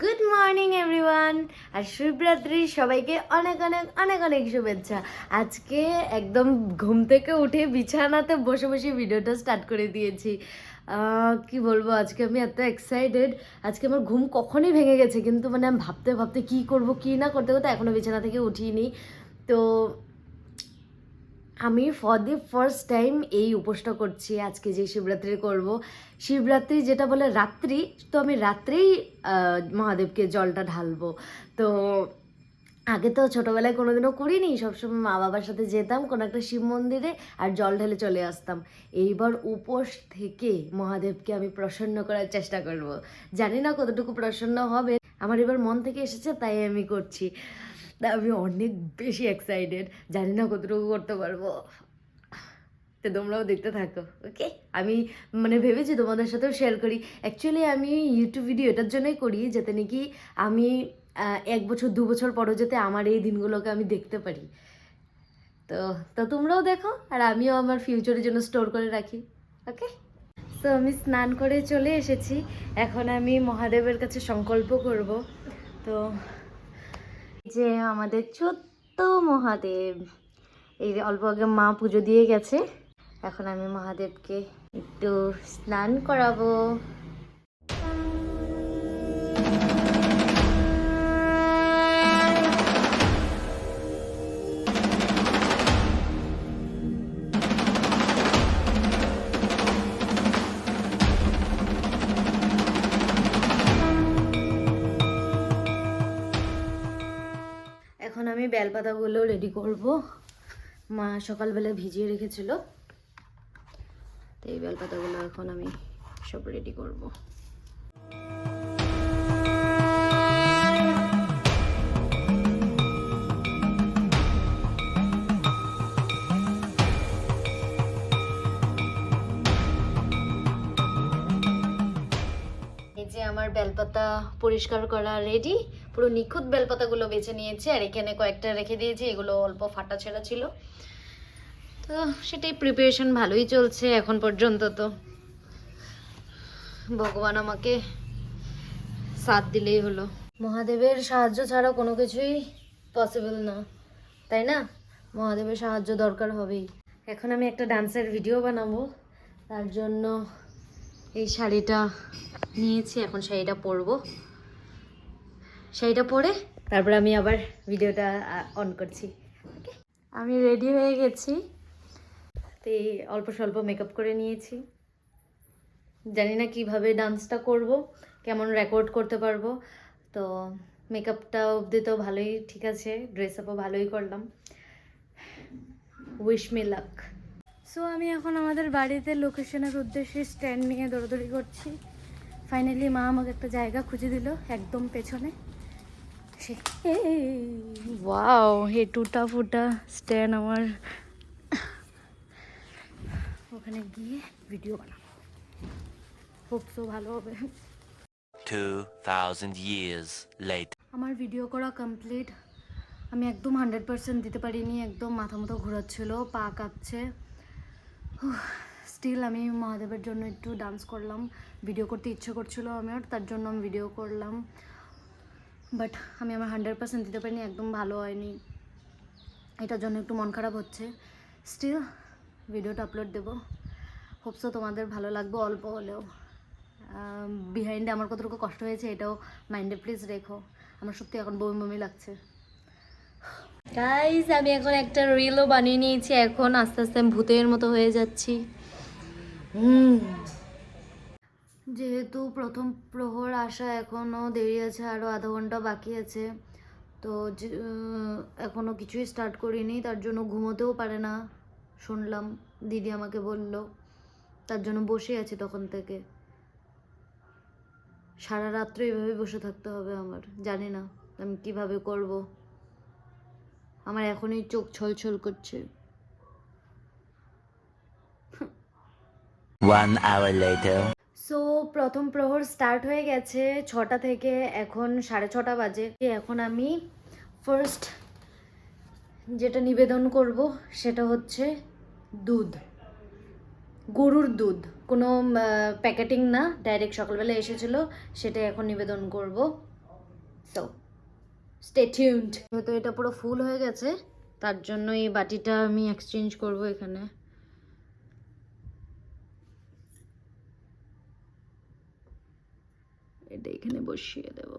Good morning everyone আর শিবরাত্রি সবাইকে অনেক অনেক অনেক অনেক শুভেচ্ছা। আজকে একদম ঘুম থেকে উঠে বিছানাতে বসে বসে ভিডিওটা স্টার্ট করে দিয়েছি। কি বলব, আজকে আমি এত এক্সাইটেড আজকে আমার ঘুম কখনই ভেঙে গেছে, কিন্তু মানে আমি ভাবতে ভাবতে কি করব, কি না করতে করতে এখনও বিছানা থেকে উঠিনি। তো আমি ফর দি ফার্স্ট টাইম এই উপোসটা করছি, আজকে যে শিবরাত্রি করব। শিবরাত্রি যেটা বলে রাত্রি, তো আমি রাত্রেই মহাদেবকে জলটা ঢালবো। তো আগে তো ছোটোবেলায় কোনোদিনও করিনি, সবসময় মা বাবার সাথে যেতাম, কোনো একটা শিব মন্দিরে, আর জল ঢেলে চলে আসতাম। এইবার উপোস থেকে মহাদেবকে আমি প্রসন্ন করার চেষ্টা করব। জানি না কতটুকু প্রসন্ন হবে, আমার এবার মন থেকে এসেছে, তাই আমি করছি। তা আমি অনেক বেশি এক্সাইটেড জানি না কতটুকু করতে পারব। তো তোমরাও দেখতে থাকো ওকে আমি মানে ভেবেছি তোমাদের সাথেও শেয়ার করি। অ্যাকচুয়ালি আমি ইউটিউব ভিডিও এটার জন্যই করি যাতে নাকি আমি এক বছর, দু বছর পরও যাতে আমার এই দিনগুলোকে আমি দেখতে পারি। তো তো তোমরাও দেখো, আর আমিও আমার ফিউচারের জন্য স্টোর করে রাখি ওকে তো আমি স্নান করে চলে এসেছি। এখন আমি মহাদেবের কাছে সংকল্প করব। তো যে আমাদের ছোট্ট মহাদেব। এই অল্প আগে মা পুজো দিয়ে গেছে। এখন আমি মহাদেবকে একটু স্নান করাবো। আমি বেলপাতাগুলো রেডি করব। মা সকালবেলা ভিজিয়ে রেখেছিল। তো এই বেলপাতাগুলো এখন আমি সব রেডি করব। যে আমার বেলপাতা পরিষ্কার করা রেডি পুরো নিখুঁত বেলপাতাগুলো বেছে নিয়েছি, আর এখানে কয়েকটা রেখে দিয়েছি, এগুলো অল্প ফাটা ছেঁড়া ছিল। তো সেটাই প্রিপারেশন ভালোই চলছে এখন পর্যন্ত তো। ভগবান আমাকে সাথ দিলেই হলো। মহাদেবের সাহায্য ছাড়া কোনো কিছুই পসিবল না, তাই না? মহাদেবের সাহায্য দরকার হবেই। এখন আমি একটা ডান্সের ভিডিও বানাবো, তার জন্য এই শাড়িটা নিয়েছি, এখন শাড়িটা পরবো। শাড়িটা পরে তারপর আমি আবার ভিডিওটা অন করছি? আমি রেডি হয়ে গেছি। তো এই অল্প স্বল্প মেকআপ করে নিয়েছি। জানি না কীভাবে ডান্সটা করব, কেমন রেকর্ড করতে পারব। তো মেকআপটা অবধি তো ভালোই ঠিক আছে ড্রেস আপও ভালোই করলাম। উইশ মি লাক সো আমি এখন আমাদের বাড়িতে লোকেশনের উদ্দেশ্যে স্ট্যান্ড নিয়ে দৌড়দৌড়ি করছি। ফাইনালি মা আমাকে একটা জায়গা খুঁজে দিল, একদম পেছনে। ওয়াও হে টুটা ফুটা স্ট্যান্ড আমার। ওখানে গিয়ে ভিডিও বানাবো। খুব তো ভালো হবে। 2,000 years later. আমার ভিডিও করা কমপ্লিট আমি একদম হান্ড্রেড পার্সেন্ট দিতে পারিনি একদম মাথা মতো ঘোরাচ্ছিল পা কাঁপছে। স্টিল আমি মহাদেবের জন্য একটু ডান্স করলাম। ভিডিও করতে ইচ্ছে করছিল আমার তার জন্য আমি ভিডিও করলাম। বাট আমি আমার হান্ড্রেড পার্সেন্ট দিতে পারিনি, একদম ভালো হয়নি। এটার জন্য একটু মন খারাপ হচ্ছে। স্টিল ভিডিওটা আপলোড দেবো। হোপসো তোমাদের ভালো লাগবে অল্প হলেও। বিহাইন্ডে আমার কতটুকু কষ্ট হয়েছে এটাও মাইন্ডে প্লিজ রেখো। আমার সত্যি এখন বমি বমি লাগছে। গাইজ আমি এখন একটা রিলও বানিয়ে নিয়েছি। এখন আস্তে আস্তে আমি ভূতের মতো হয়ে যাচ্ছি। হুম। যেহেতু প্রথম প্রহর আসা এখনও দেরি আছে আরও আধা ঘণ্টা বাকি আছে, তো এখনও কিছুই স্টার্ট করিনি, তার জন্য ঘুমোতেও পারে না। শুনলাম, দিদি আমাকে বলল, তার জন্য বসে আছি তখন থেকে। সারা রাত্র এইভাবে বসে থাকতে হবে আমার, জানি না আমি কীভাবে করব। আমার এখনই চোখ ছলছল করছে। One hour later. সো প্রথম প্রহর স্টার্ট হয়ে গেছে ছটা থেকে এখন সাড়ে ছটা বাজে। এখন আমি ফার্স্ট যেটা নিবেদন করব সেটা হচ্ছে দুধ। গরুর দুধ। কোনো প্যাকেটিং না ডাইরেক্ট সকালবেলা এসেছিল, সেটাই এখন নিবেদন করব। সো স্টে টিউনড যেহেতু এটা পুরো ফুল হয়ে গেছে, তার জন্য এই বাটিটা আমি এক্সচেঞ্জ করব এখানে। এটা এখানে বসিয়ে দেব।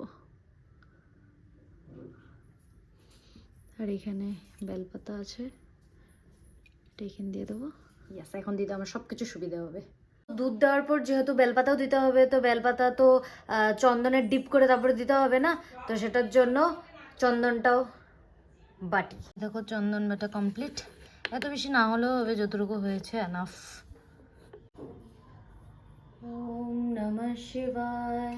আর এখানে বেলপাতা আছে, এটা এখানে দিয়ে দেবো। ইয়াস এখন দিতে আমার সব কিছু সুবিধা হবে। দুধ দেওয়ার পর যেহেতু বেলপাতাও দিতে হবে, তো বেলপাতা তো চন্দনের ডিপ করে তারপরে দিতে হবে না? তো সেটার জন্য চন্দনটাও বাটি। দেখো চন্দন বাটা কমপ্লিট এত বেশি না হলেও হবে, যতটুকু হয়েছে এনাফ ওম নমঃ শিবায়।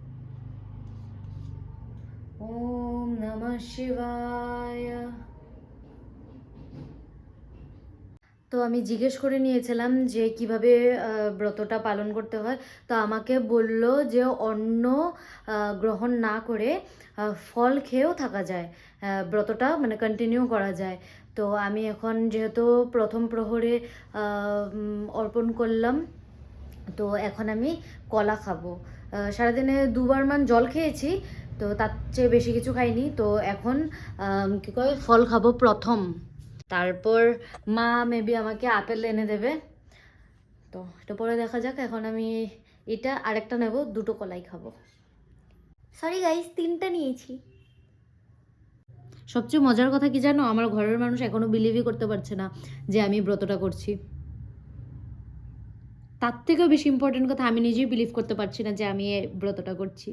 ওম নমঃ শিবায়। তো আমি জিজ্ঞেস করে নিয়েছিলাম যে কীভাবে ব্রতটা পালন করতে হয়। তো আমাকে বলল যে অন্ন গ্রহণ না করে ফল খেয়েও থাকা যায়। ব্রতটা মানে কন্টিনিউ করা যায়। তো আমি এখন যেহেতু প্রথম প্রহরে অর্পণ করলাম, তো এখন আমি কলা খাব। সারাদিনে দুবার মান জল খেয়েছি তো তার চেয়ে বেশি কিছু খাইনি। তো এখন কি কয় ফল খাব প্রথম। তারপর মা মেবি আমাকে আপেল এনে দেবে। তো এটা পরে দেখা যাক এখন আমি এটা আরেকটা নেব দুটো কলাই খাব। সরি গাইস তিনটা নিয়েছি। সবচেয়ে মজার কথা কি জানো আমার ঘরের মানুষ এখনও বিলিভই করতে পারছে না যে আমি ব্রতটা করছি। তার থেকেও বেশি ইম্পর্টেন্ট কথা আমি নিজেই বিলিভ করতে পারছি না যে আমি এই ব্রতটা করছি।